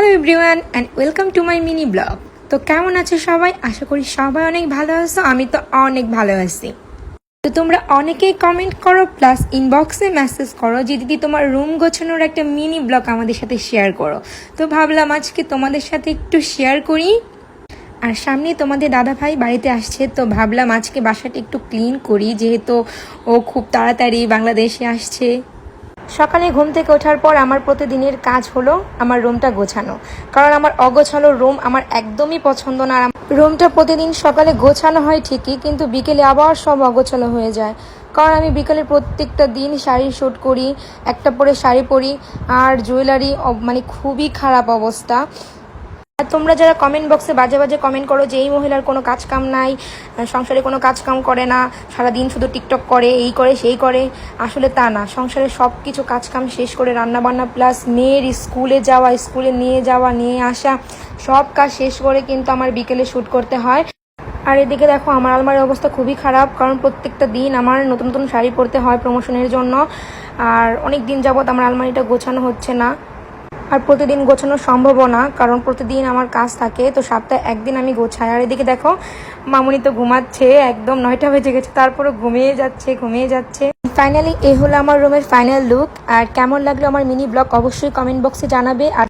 Hello everyone and welcome to my mini blog তো কেমন আছো সবাই? আশা করি সবাই অনেক ভালো আছো, আমি তো অনেক ভালো আছি। তো তোমরা অনেকেই কমেন্ট করো প্লাস ইনবক্সে মেসেজ করো, যে দিদি তোমার রুম গোছানোর একটা মিনি ব্লগ আমাদের সাথে শেয়ার করো। তো ভাবলাম আজকে তোমাদের সাথে একটু শেয়ার করি। আর সামনে তোমাদের দাদা ভাই বাড়িতে আসছে, তো ভাবলাম আজকে বাসাটা একটু ক্লিন করি, যেহেতু ও খুব তাড়াতাড়ি বাংলাদেশে আসছে। সকালে ঘুম থেকে ওঠার পর আমার প্রতিদিনের কাজ হলো আমার রুমটা গোছানো। কারণ আমার অগোছালো রুম আমার একদমই পছন্দ না। রুমটা প্রতিদিন সকালে গোছানো হয় ঠিকই, কিন্তু বিকেলে আবার সব অগোছালো হয়ে যায়। কারণ আমি বিকেলে প্রত্যেকটা দিন শাড়ি শ্যুট করি, একটা পরে শাড়ি পরি, আর জুয়েলারি মানে খুবই খারাপ অবস্থা। আর তোমরা যারা কমেন্ট বক্সে বাজে বাজে কমেন্ট করো যে এই মহিলার কোনো কাজ কাম নাই সংসারে কোনো কাজ কাম করে না, সারাদিন শুধু টিকটক করে, এই করে, সেই করে, আসলে তা না। সংসারে সব কিছু কাজ কাম শেষ করে রান্না বান্না প্লাস মেয়ের স্কুলে যাওয়া, স্কুলে নিয়ে যাওয়া, নিয়ে আসা, সব কাজ শেষ করে কিন্তু আমার বিকেলে শ্যুট করতে হয়। আর এদিকে দেখো, আমার আলমারির অবস্থা খুবই খারাপ, কারণ প্রত্যেকটা দিন আমার নতুন নতুন শাড়ি পরতে হয় প্রমোশনের জন্য। আর অনেক দিন যাবত আমার আলমারিটা গোছানো হচ্ছে না। আর প্রতিদিন গোছানো সম্ভবও না, কারণ প্রতিদিন আমার কাজ থাকে, তো সপ্তাহে একদিন আমি গোছাই। আর এদিকে দেখো, মামুনি তো ঘুমাচ্ছে, একদম নয়টা বেজে গেছে তারপরে ঘুমিয়ে যাচ্ছে ঘুমিয়ে যাচ্ছে। ফাইনালি এ হলো আমার রুমের ফাইনাল লুক আর কেমন লাগল আমার মিনি ব্লগ অবশ্যই কমেন্ট বক্সে জানাবে, আর